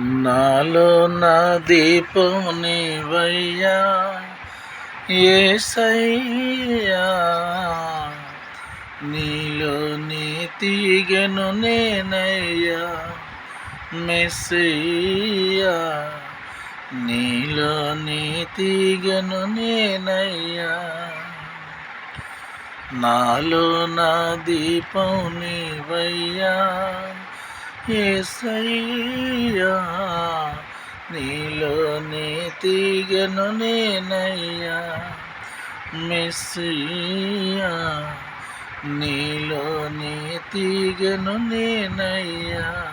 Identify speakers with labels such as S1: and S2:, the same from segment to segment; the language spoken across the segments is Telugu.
S1: నాలో నా దీపం నీవయ్యా ఏసయ్యా. నీలో నీ తీగను నేనయ్యా మెస్సయ్యా. నీలో నీ తీగను నేనయ్యా. నాలో నా దీపం నీవయ్యా ఏసయ్యా నీలో నీ తీగను నేనయ్యా. మెస్సియా నీలో నీ తీగను నేనయ్యా.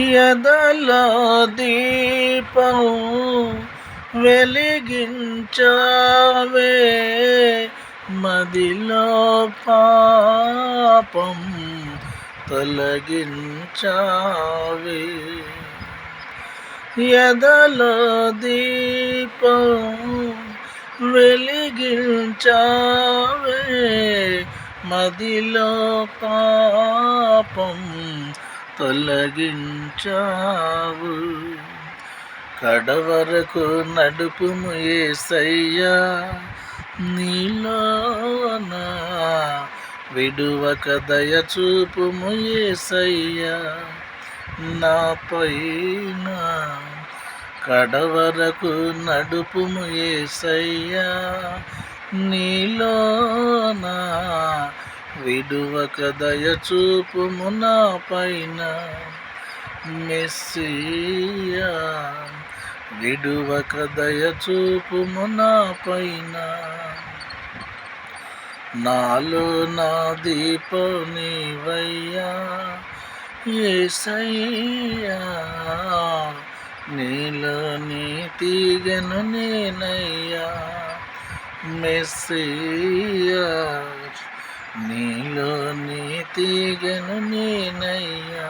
S1: ఎదలో దీపం వెలిగించావే మదిలో పాపం తొలగించావి. ఎదలో దీపం వెలిగించావే. మదిలో పాపం తొలగించావు. కడవరకు నడుపుము ఏసయ్యా నీలోనా విడువక దయ చూపుము ఏసయ్యా నా పైన కడవరకు నడుపుము ఏసయ్యా. నీలోనా విడువక దయ చూపుము నా పైన మెస్సియా. విడువక దయ చూపుము నా పైన నాలో నా దీప నీవయ్యా ఏసయ్యా. నీలో నీ తీగను నేనయ్యా మెస్సయ్యా నీలో నీ తీగను నేనయ్యా.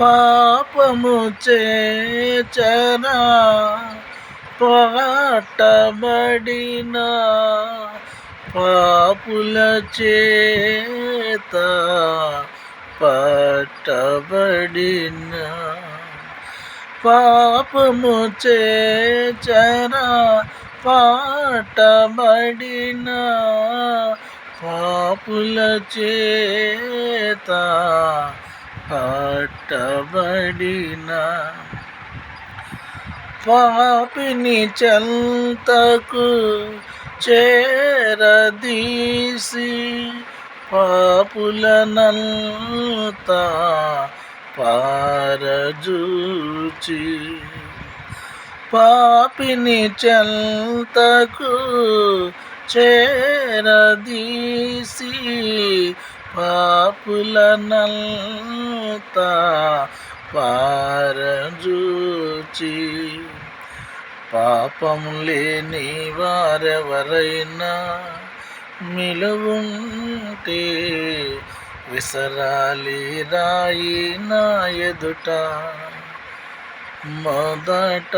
S1: పాపము చేచరా పాటబడినా పాపుల చేత పట్టబడిన పాపము చేచరా పాటబడిన పాపుల చేత పట్టబడిన పాపిని చెంతకు చేరదీసి పాపులనంతా పారజూచి పాపిని చెంతకు చేరదీసి పాపులనంతా పారజూచి పాపం లేని వారెవరైనా మిలవుంటే విసరాలి రాయి నా ఎదుట. మొదట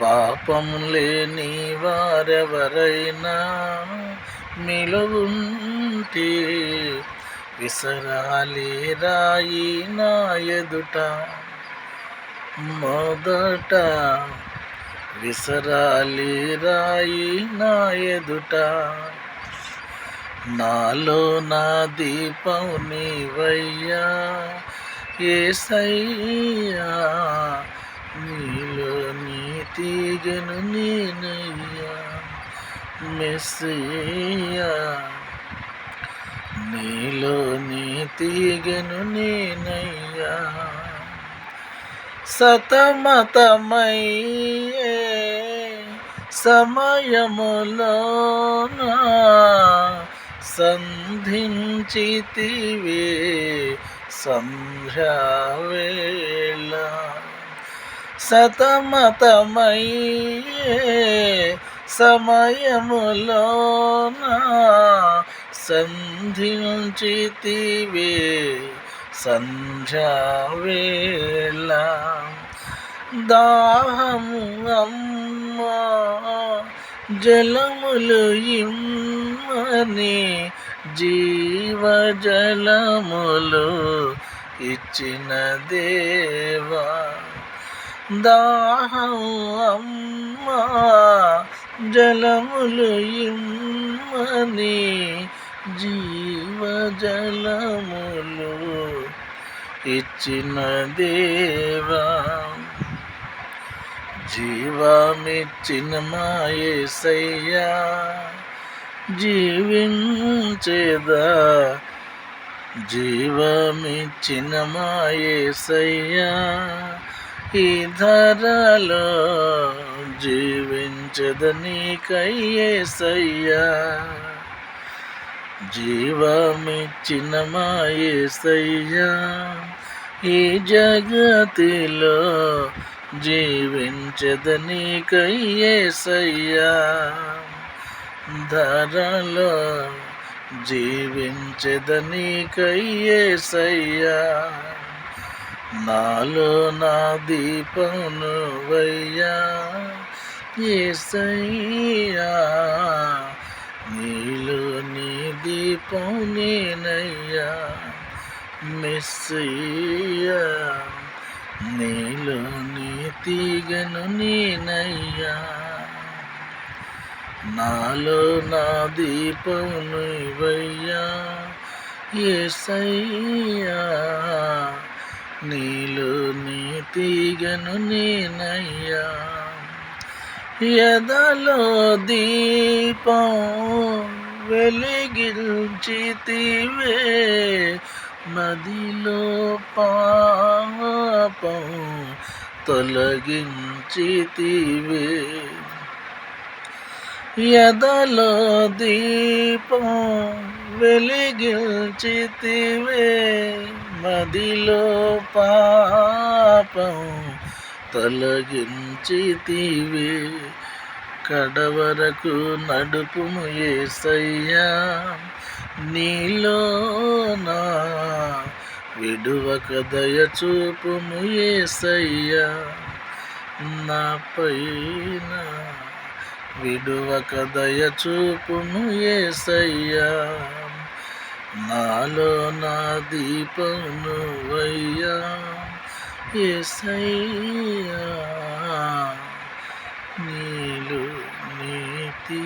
S1: పాపం లేని వారెవరైనా మిలవుంటే విసరాలి రాయి నా ఎదుట. మొదట విసరాలి రాయి నా ఎదుట. నాలో నా దీపం నీవయ్యా ఏసయ్యా. నీలో నీ తీగను నేనయ్యా మెస్సయ్యా. నీలో నీ తీగను నేనయ్యా. సతమతమయ్యే సమయములోన సంధించితివే సంధ్యావేళ. సతమతమయ్యే సమయములోన సంధించితివే సంధ్యావేళ. దాహము అమ్మా జలములు ఇమ్మని జీవజలములు ఇచ్చిన దేవా. దాహం అమ్మా జలములు ఇమ్మని జీవజలములు ఇచ్చిన దేవా జీవమిచ్చిన మాయేసయ్యా జీవించేదా జీవమిచ్చిన మాయేసయ్యా ఈ ధరలో జీవించదనీకయ్యేసయ్యా జీవమిచ్చిన మాయేసయ్యా ఈ జగతిలో జీవించదని కయ్యేసయ్యా ధరలో జీవించదని కయ్యేసయ్యా నాలో నా దీపమును వయ్యా ఏసయ్యా. నీలో నీ దీపం నేనయ్యా మెస్సయ్యా. నీలో నీ తీగను నేనయ్యా. నాలో నా దీపమును ఇవయ్యా ఏసయ్యా. నీలో నీ తీగను నేనయ్యా. ఎదలో దీపం వెలిగించితివే నదిలో పాపం తొలగించితివే. ఎదలో దీపం వెలిగించితివే మదిలో పాపం తొలగించితివే కడవరకు నడుపుము ఏసయ్యా నీలో నా విడువక దయచూపుము ఏసయ్యా. నా పైన విడువక దయచూపుము ఏసయ్యా. నాలో నా దీపమును వయ్యా. ఎసయ్యా నీలు నీతి